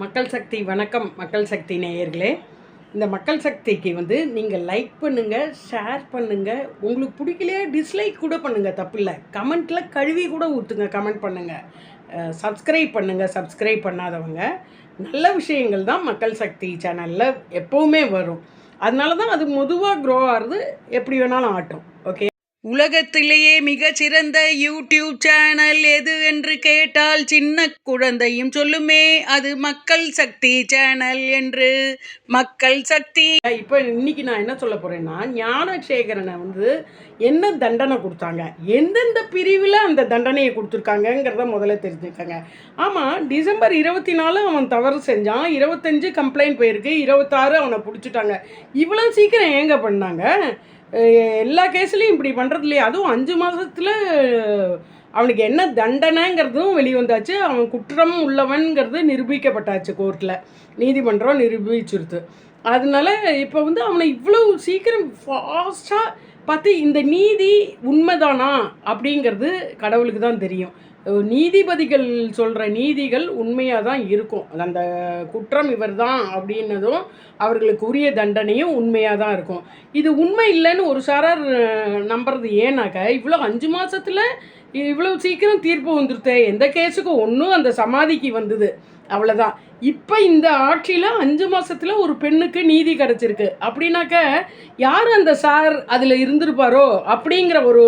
மக்கள் சக்தி வணக்கம் மக்கள் சக்தி நேயர்களே. இந்த மக்கள் சக்திக்கு வந்து நீங்கள் லைக் பண்ணுங்கள் ஷேர் பண்ணுங்கள் உங்களுக்கு பிடிக்கலையே டிஸ்லைக் கூட பண்ணுங்கள் தப்பில்லை. கமெண்ட்டில் கழுவி கூட ஊற்றுங்க கமெண்ட் பண்ணுங்கள் சப்ஸ்கிரைப் பண்ணுங்கள் சப்ஸ்கிரைப் பண்ணாதவங்க. நல்ல விஷயங்கள் தான் மக்கள் சக்தி சேனலில் எப்போவுமே வரும். அதனால தான் அது மெதுவாக க்ரோ ஆகிறது எப்படி வேணாலும் ஆட்டும் ஓகே உலகத்திலேயே மிகச்சிறந்த யூடியூப் சேனல் எது என்று கேட்டால் சின்ன குழந்தையும் சொல்லுமே அது மக்கள் சக்தி சேனல் என்று. மக்கள் சக்தி. இப்போ இன்னைக்கு நான் என்ன சொல்ல போறேன்னா ஞானசேகரனை வந்து என்ன தண்டனை கொடுத்தாங்க? எந்தெந்த பிரிவில் அந்த தண்டனையை கொடுத்துருக்காங்கங்கிறத முதல்ல தெரிஞ்சுக்கங்க. ஆமாம் டிசம்பர் இருபத்தி நாலு அவன் தவறு செஞ்சான் இருபத்தஞ்சு கம்ப்ளைண்ட் போயிருக்கு இருபத்தாறு அவனை பிடிச்சிட்டாங்க. இவ்வளோ சீக்கிரம் ஏங்க பண்ணாங்க? எல்லா கேஸ்லேயும் இப்படி பண்ணுறது இல்லையா. அதுவும் அஞ்சு மாதத்தில் அவனுக்கு என்ன தண்டனைங்கிறதும் வெளிவந்தாச்சு அவன் குற்றம் உள்ளவன்கிறது நிரூபிக்கப்பட்டாச்சு கோர்ட்டில் நீதிமன்றம் நிரூபிச்சிருது. அதனால இப்போ வந்து அவனை இவ்வளோ சீக்கிரம் ஃபாஸ்ட்டாக பார்த்து இந்த நீதி உண்மைதானா அப்படிங்கிறது கடவுளுக்கு தான் தெரியும். நீதிபதிகள் சொல்கிற நீதிகள் உண்மையாக தான் இருக்கும் அந்த குற்றம் இவர் தான் அப்படின்னதும் அவர்களுக்கு உரிய தண்டனையும் உண்மையாக தான் இருக்கும். இது உண்மை இல்லைன்னு ஒரு சாரார் நம்புறது ஏன்னாக்க இவ்வளோ அஞ்சு மாதத்தில் இவ்வளோ சீக்கிரம் தீர்ப்பு வந்துருத்தே எந்த கேஸுக்கும் ஒன்றும் அந்த சமாதிக்கு வந்தது. அவ்வளோதான் இப்போ இந்த ஆட்சியில் அஞ்சு மாதத்தில் ஒரு பெண்ணுக்கு நீதி கிடச்சிருக்கு. அப்படின்னாக்க யார் அந்த சார் அதில் இருந்திருப்பாரோ அப்படிங்கிற ஒரு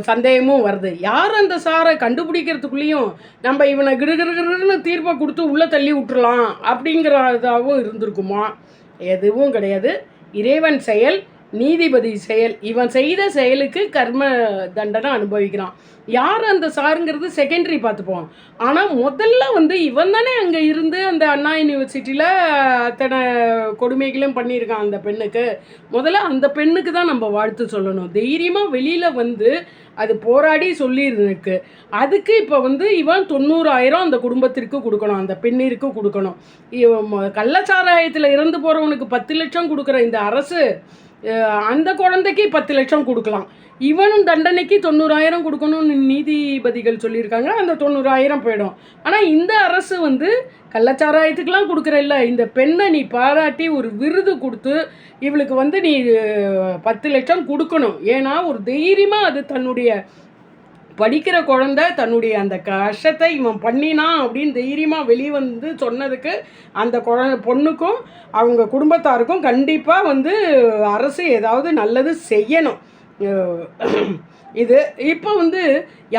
சந்தேகமும் வருது. யார் அந்த சாரை கண்டுபிடிக்கிறதுக்குள்ளேயும் நம்ம இவனை கிடுகிடுகிடுன்னு தீர்ப்பை கொடுத்து உள்ளே தள்ளி விட்டுறலாம் அப்படிங்கிற இதாகவும் இருந்திருக்குமா? எதுவும் கிடையாது. இறைவன் செயல் நீதிபதி செயல் இவன் செய்த செயலுக்கு கர்ம தண்டனை அனுபவிக்கிறான். யார் அந்த சாருங்கிறது செகண்டரி பார்த்துப்போம். ஆனால் முதல்ல வந்து இவன் தானே அங்கே இருந்து அந்த அண்ணா யூனிவர்சிட்டியில் அத்தனை கொடுமைகளும் பண்ணியிருக்கான் அந்த பெண்ணுக்கு. முதல்ல அந்த பெண்ணுக்கு தான் நம்ம வாழ்த்து சொல்லணும். தைரியமாக வெளியில் வந்து அது போராடி சொல்லியிருக்கு. அதுக்கு இப்போ வந்து இவன் தொண்ணூறாயிரம் அந்த குடும்பத்திற்கு கொடுக்கணும் அந்த பெண்ணிற்கு கொடுக்கணும். இவன் கள்ளச்சாராயத்தில் இறந்து போகிறவனுக்கு பத்து லட்சம் கொடுக்குற இந்த அரசு அந்த குழந்தைக்கு பத்து லட்சம் கொடுக்கலாம். இவனும் தண்டனைக்கு தொண்ணூறாயிரம் கொடுக்கணும்னு நீதிபதிகள் சொல்லியிருக்காங்க. அந்த தொண்ணூறாயிரம் போயிடும். ஆனால் இந்த அரசு வந்து கள்ளச்சாராயத்துக்கெலாம் கொடுக்குறல்ல இந்த பெண்ணை நீ பாராட்டி ஒரு விருது கொடுத்து இவளுக்கு வந்து நீ பத்து லட்சம் கொடுக்கணும். ஏன்னா ஒரு தைரியமாக அது தன்னுடைய படிக்கிற குழந்தை தன்னுடைய அந்த கஷ்டத்தை இவன் பண்ணினான் அப்படின்னு தைரியமாக வெளியே வந்து சொன்னதுக்கு அந்த குழ பொண்ணுக்கும் அவங்க குடும்பத்தாருக்கும் கண்டிப்பாக வந்து அரசு ஏதாவது நல்லது செய்யணும். இது இப்போ வந்து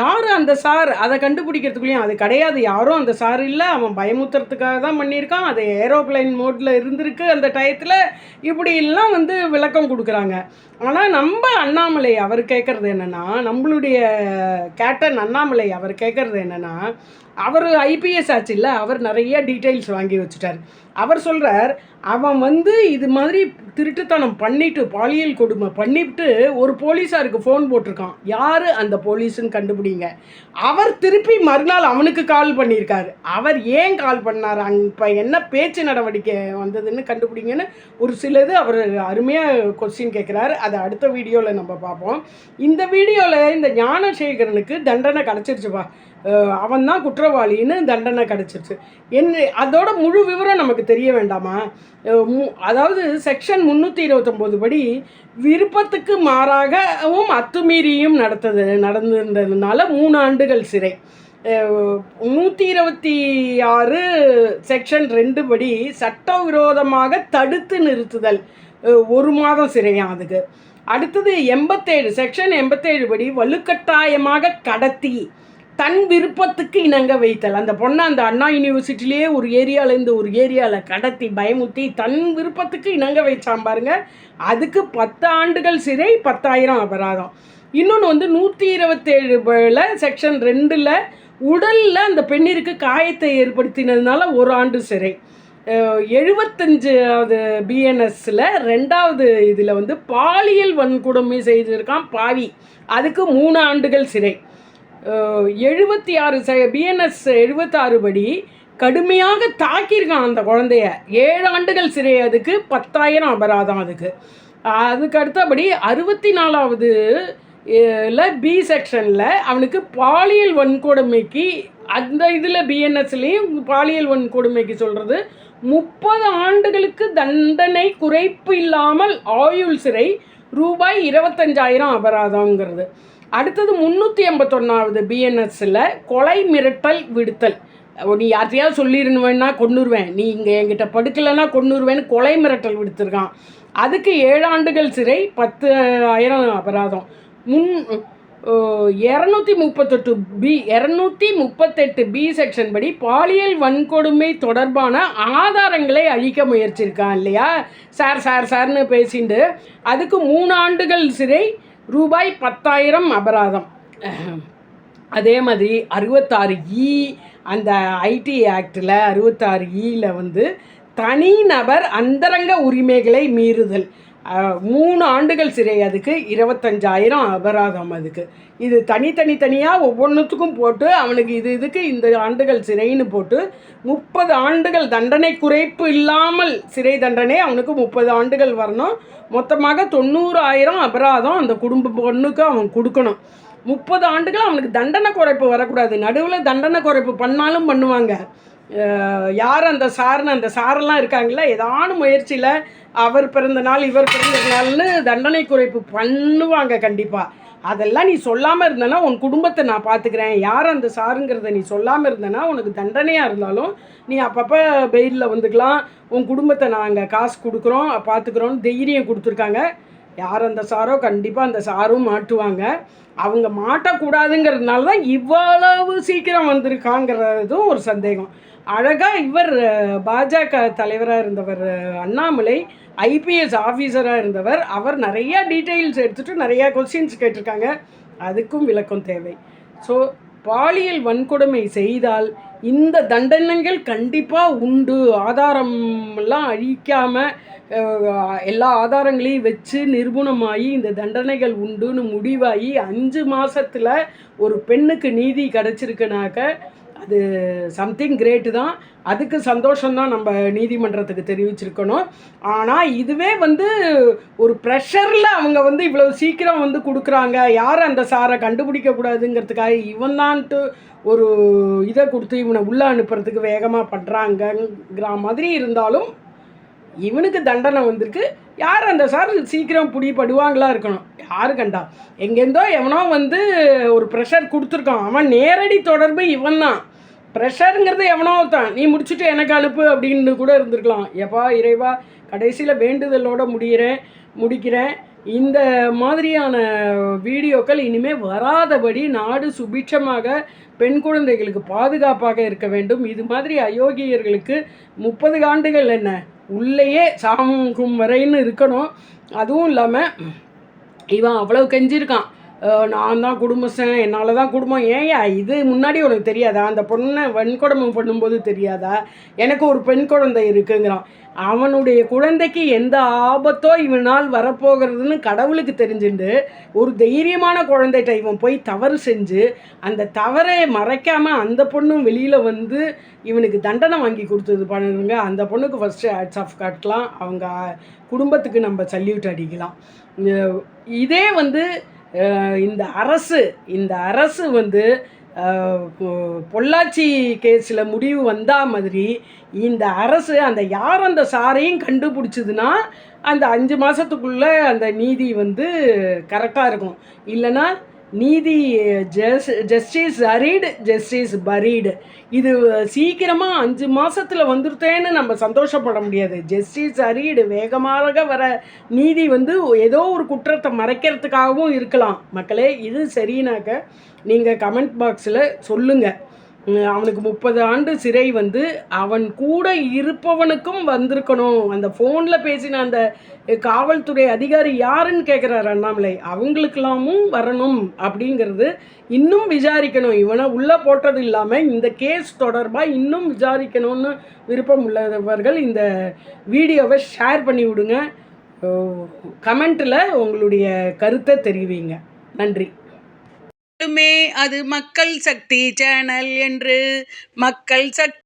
யார் அந்த சார்? அதை கண்டுபிடிக்கிறதுக்குள்ளேயும் அது கிடையாது. யாரும் அந்த சார் இல்லை. அவன் பயமுத்துறதுக்காக தான் பண்ணியிருக்கான். அது ஏரோப்ளைன் மோட்டில் இருந்திருக்கு அந்த டயத்தில். இப்படி எல்லாம் வந்து விளக்கம் கொடுக்குறாங்க. ஆனால் நம்ம அண்ணாமலை அவர் கேட்குறது என்னென்னா நம்மளுடைய கேப்டன் அண்ணாமலை அவர் கேட்குறது என்னென்னா அவர் ஐபிஎஸ் ஆச்சு இல்லை அவர் நிறைய டீட்டெயில்ஸ் வாங்கி வச்சுட்டார். அவர் சொல்கிறார் அவன் வந்து இது மாதிரி திருட்டுத்தனம் பண்ணிவிட்டு பாலியல் கொடுமை பண்ணிவிட்டு ஒரு போலீஸாருக்கு ஃபோன் போட்டிருக்கான். யார் அந்த போலீஸுன்னு கண்டுபிடிங்க. அவர் திருப்பி மறுநாள் அவனுக்கு கால் பண்ணியிருக்காரு. அவர் ஏன் கால் பண்ணார்? இப்போ என்ன பேச்சு நடவடிக்கை வந்ததுன்னு கண்டுபிடிங்கன்னு ஒரு சிலது அவர் அருமையாக கொஸ்டின் கேட்குறாரு அதை அடுத்த வீடியோவில் நம்ம பார்ப்போம். இந்த வீடியோவில் இந்த ஞானசேகரனுக்கு தண்டனை கிடச்சிருச்சுப்பா. அவன் தான் குற்றவாளின்னு தண்டனை கிடச்சிருச்சு. என்ன அதோட முழு விவரம் நமக்கு தெரிய வேண்டாமா? மு- அதாவது செக்ஷன் முந்நூற்றி இருபத்தொம்போது படி விருப்பத்துக்கு மாறாகவும் அத்துமீறியும் நடத்தது நடந்திருந்ததுனால மூணு ஆண்டுகள் சிறை. நூற்றி இருபத்தி ஆறு செக்ஷன் ரெண்டு படி சட்டவிரோதமாக தடுத்து நிறுத்துதல் ஒரு மாதம் சிறையாம் அதுக்கு அடுத்தது எண்பத்தேழு செக்ஷன் எண்பத்தேழு படி வலுக்கட்டாயமாக கடத்தி தன் விருப்பத்துக்கு இணங்க வைத்தல். அந்த பொண்ணை அந்த அண்ணா யூனிவர்சிட்டிலேயே ஒரு ஏரியாவிலேருந்து ஒரு ஏரியாவில் கடத்தி பயமுத்தி தன் விருப்பத்துக்கு இணங்க வைச்சான் பாருங்க. அதுக்கு பத்து ஆண்டுகள் சிறை பத்தாயிரம் அபராதம். இன்னொன்று வந்து நூற்றி இருபத்தேழு செக்ஷன் ரெண்டில் உடலில் அந்த பெண்ணிற்கு காயத்தை ஏற்படுத்தினதுனால ஒரு ஆண்டு சிறை. எழுபத்தஞ்சாவது பிஎன்எஸ்ஸில் ரெண்டாவது இதில் வந்து பாலியல் வன்கொடுமை செய்திருக்கான் பாவி. அதுக்கு மூணு ஆண்டுகள் சிறை. எழுபத்தி ஆறு பிஎன்எஸ் எழுபத்தாறு படி கடுமையாக தாக்கியிருக்கான் அந்த குழந்தைய. ஏழு ஆண்டுகள் சிறை அதுக்கு பத்தாயிரம் அபராதம் அதுக்கு. அதுக்கு அடுத்தபடி அறுபத்தி நாலாவது இல்லை பி செக்ஷனில் அவனுக்கு பாலியல் வன்கொடுமைக்கு அந்த இதில் பிஎன்எஸ்லேயும் பாலியல் வன்கொடுமைக்கு சொல்கிறது முப்பது ஆண்டுகளுக்கு தண்டனை குறைப்பு இல்லாமல் ஆயுள் சிறை ரூபாய் இருபத்தஞ்சாயிரம் அபராதங்கிறது அடுத்தது முந்நூற்றி எண்பத்தொன்னாவது பிஎன்எஸ்ஸில் கொலை மிரட்டல் விடுத்தல். நீ யார்கிட்டயாவது சொல்லிருவேன்னா கொண்டுருவேன் நீ இங்கே என்கிட்ட படுக்கலைன்னா கொண்டுருவேன்னு கொலை மிரட்டல் விடுத்திருக்கான். அதுக்கு ஏழாண்டுகள் சிறை பத்து ஆயிரம் அபராதம். முன் இரநூத்தி முப்பத்தெட்டு பி இரநூத்தி முப்பத்தெட்டு பி செக்ஷன் படி பாலியல் வன்கொடுமை தொடர்பான ஆதாரங்களை அழிக்க முயற்சிருக்கான் இல்லையா? சார் சார் சார்னு பேசிட்டு அதுக்கு மூணு ஆண்டுகள் சிறை ரூபாய் பத்தாயிரம் அபராதம். அதே மாதிரி அறுபத்தாறு இ அந்த ஐடி ஆக்டில் அறுபத்தாறு e இயில் வந்து தனிநபர் அந்தரங்க உரிமைகளை மீறுதல். மூணு ஆண்டுகள் சிறை அதுக்கு இருபத்தஞ்சாயிரம் அபராதம் அதுக்கு. இது தனித்தனி தனியாக ஒவ்வொன்றுத்துக்கும் போட்டு அவனுக்கு இது இதுக்கு இந்த ஆண்டுகள் சிறைன்னு போட்டு முப்பது ஆண்டுகள் தண்டனை குறைப்பு இல்லாமல் சிறை தண்டனை அவனுக்கு முப்பது ஆண்டுகள் வரணும். மொத்தமாக தொண்ணூறாயிரம் அபராதம் அந்த குடும்ப பொண்ணுக்கு அவன் கொடுக்கணும். முப்பது ஆண்டுகள் அவனுக்கு தண்டனை குறைப்பு வரக்கூடாது. நடுவில் தண்டனை குறைப்பு பண்ணாலும் பண்ணுவாங்க. யார் அந்த சார்னு அந்த சாரெல்லாம் இருக்காங்களா ஏதான முயற்சியில் அவர் பிறந்த நாள் இவர் பிறந்த நாள்னு தண்டனை குறைப்பு பண்ணுவாங்க கண்டிப்பாக அதெல்லாம் நீ சொல்லாமல் இருந்தனா உன் குடும்பத்தை நான் பார்த்துக்கிறேன் யார் அந்த சாருங்கிறத நீ சொல்லாமல் இருந்தனா உனக்கு தண்டனையாக இருந்தாலும் நீ அப்பப்போ பெயிலில் வந்துக்கலாம். உன் குடும்பத்தை நாங்கள் காசு கொடுக்குறோம் பார்த்துக்குறோன்னு தைரியம் கொடுத்துருக்காங்க. யார் அந்த சாரோ? கண்டிப்பாக அந்த சாரும் மாட்டுவாங்க. அவங்க மாட்டக்கூடாதுங்கிறதுனால தான் இவ்வளவு சீக்கிரம் வந்திருக்காங்கிறதும் ஒரு சந்தேகம். அழகாக இவர் பாஜக தலைவராக இருந்தவர் அண்ணாமலை ஐபிஎஸ் ஆஃபீஸராக இருந்தவர். அவர் நிறையா டீட்டெயில்ஸ் எடுத்துகிட்டு நிறையா கொஸ்டின்ஸ் கேட்டிருக்காங்க. அதுக்கும் விளக்கம் தேவை. ஸோ பாலியல் வன்கொடுமை செய்தால் இந்த தண்டனைகள் கண்டிப்பாக உண்டு. ஆதாரம்லாம் அழிக்காமல் எல்லா ஆதாரங்களையும் வச்சு நிரூபணமாகி இந்த தண்டனைகள் உண்டுன்னு முடிவாகி அஞ்சு மாதத்தில் ஒரு பெண்ணுக்கு நீதி கிடச்சிருக்குனாக்க அது சம்திங் கிரேட்டு தான். அதுக்கு சந்தோஷம்தான் நம்ம நீதிமன்றத்துக்கு தெரிவிச்சிருக்கணும். ஆனால் இதுவே வந்து ஒரு ப்ரெஷரில் அவங்க வந்து இவ்வளோ சீக்கிரம் வந்து கொடுக்குறாங்க. யார் அந்த சாரை கண்டுபிடிக்கக்கூடாதுங்கிறதுக்காக இவன் தான்ட்டு ஒரு இதை கொடுத்து இவனை உள்ளே அனுப்புறதுக்கு வேகமாக பண்ணுறாங்கங்கிற மாதிரி இருந்தாலும் இவனுக்கு தண்டனை வந்திருக்கு. யார் அந்த சார் சீக்கிரம் பிடிப்படுவாங்களா இருக்கணும். யாரு கண்டா? எங்கேருந்தோ எவனோ வந்து ஒரு ப்ரெஷர் கொடுத்துருக்கான். அவன் நேரடி தொடர்பு இவன் தான் ப்ரெஷருங்கிறது எவனோ தான் நீ முடிச்சுட்டு எனக்கு அனுப்பு அப்படின்னு கூட இருந்திருக்கலாம். எப்பா இறைவா கடைசியில் வேண்டுதலோடு முடிகிறேன் முடிக்கிறேன். இந்த மாதிரியான வீடியோக்கள் இனிமேல் வராதபடி நாடு சுபிட்சமாக பெண் குழந்தைகளுக்கு பாதுகாப்பாக இருக்க வேண்டும். இது மாதிரி அயோக்கியர்களுக்கு முப்பது ஆண்டுகள் என்ன? உள்ளேயே சாமுக்கும் வரைன்னு இருக்கணும். அதுவும் இல்லாமல் இவன் அவ்வளோ கெஞ்சிருக்கான். நான் தான் குடும்பஸ்தன் என்னால் தான் குடும்பம். ஏயா இது முன்னாடி உனக்கு தெரியாதா? அந்த பொண்ணை வன்கொடுமை பண்ணும்போது தெரியாதா? எனக்கு ஒரு பெண் குழந்தை இருக்குங்கிறான். அவனுடைய குழந்தைக்கு எந்த ஆபத்தோ இவனால் வரப்போகிறதுன்னு கடவுளுக்கு தெரிஞ்சுண்டு ஒரு தைரியமான குழந்தைகிட்ட இவன் போய் தவறு செஞ்சு அந்த தவறை மறைக்காமல் அந்த பொண்ணும் வெளியில் வந்து இவனுக்கு தண்டனை வாங்கி கொடுத்தது பண்ணுங்க அந்த பொண்ணுக்கு ஃபஸ்ட்டு ஹேட்ஸ் ஆஃப் காட்டலாம். அவங்க குடும்பத்துக்கு நம்ம சல்யூட் அடிக்கலாம். இதே வந்து இந்த அரசு இந்த அரசு வந்து பொள்ளாச்சி கேஸில் முடிவு வந்தால் மாதிரி இந்த அரசு அந்த யார் அந்த சாரையும் கண்டுபிடிச்சதுன்னா அந்த அஞ்சு மாதத்துக்குள்ளே அந்த நீதி வந்து கரெக்டாக இருக்கும். இல்லைன்னா நீதி ஜஸ் ஜஸ்டிஸ் அரீடு ஜஸ்டிஸ் பரீடு. இது சீக்கிரமாக அஞ்சு மாதத்தில் வந்துருத்தேன்னு நம்ம சந்தோஷப்பட முடியாது. ஜஸ்டிஸ் அரீடு வேகமாக வர நீதி வந்து ஏதோ ஒரு குற்றத்தை மறைக்கிறதுக்காகவும் இருக்கலாம். மக்களே இது சரினாக்க நீங்கள் கமெண்ட் பாக்ஸில் சொல்லுங்கள் அவனுக்கு முப்பது ஆண்டு சிறை வந்து அவன் கூட இருப்பவனுக்கும் வந்திருக்கணும். அந்த ஃபோனில் பேசின அந்த காவல்துறை அதிகாரி யாருன்னு கேட்குறாரு அண்ணாமலை? அவங்களுக்கெல்லாமும் வரணும் அப்படிங்கிறது இன்னும் விசாரிக்கணும். இவனை உள்ளே போட்டது இல்லாமல் இந்த கேஸ் தொடர்பாக இன்னும் விசாரிக்கணும்னு விருப்பம் உள்ளவர்கள் இந்த வீடியோவை ஷேர் பண்ணி விடுங்க. கமெண்ட்டில் உங்களுடைய கருத்தை தெரிவிங்க. நன்றி. மட்டுமே அது மக்கள் சக்தி சேனல் என்று. மக்கள் சக்தி